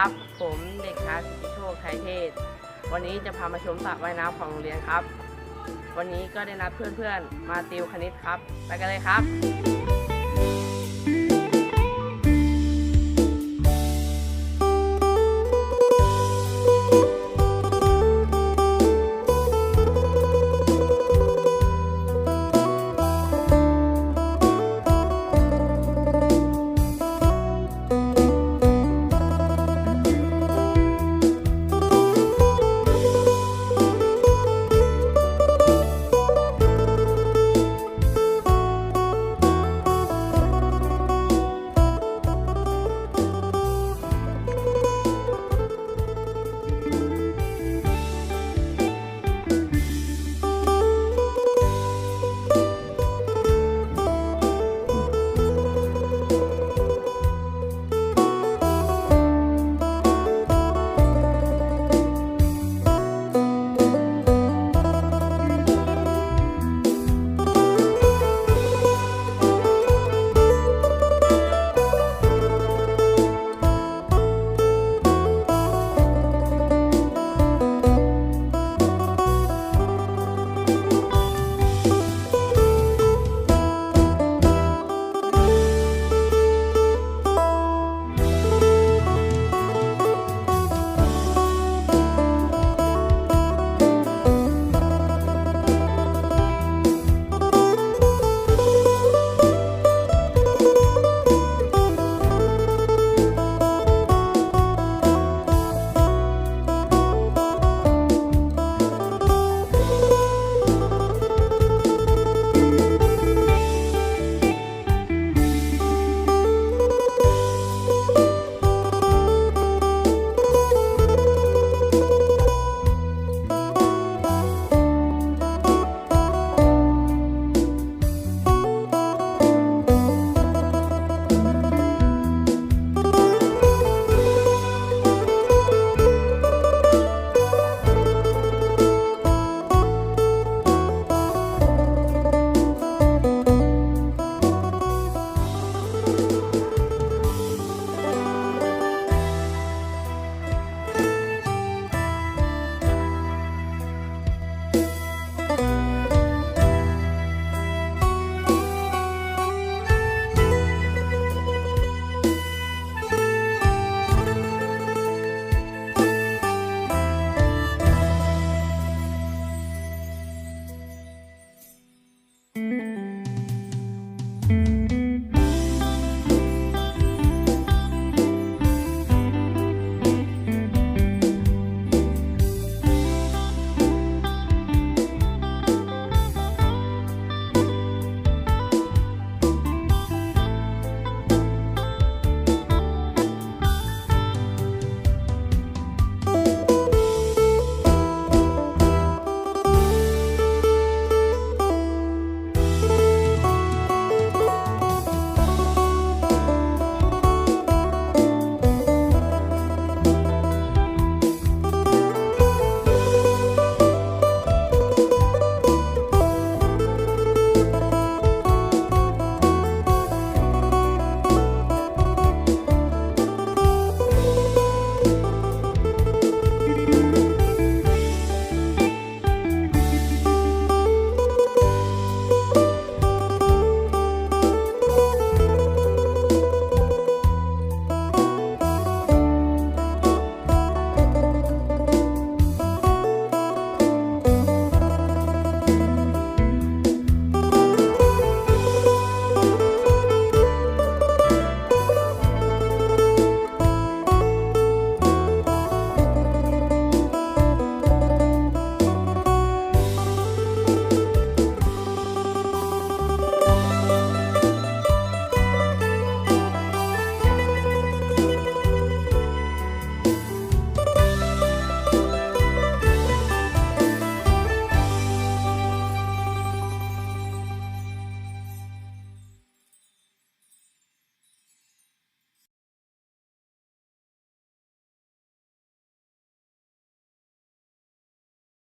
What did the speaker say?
ครับผมเด็กชายสุทธิโชคไทยเทศ วันนี้จะพามาชมสระว่ายน้ำของโรงเรียนครับ วันนี้ก็ได้นัดเพื่อนๆ มาติวคณิตครับ ไปกันเลยครับ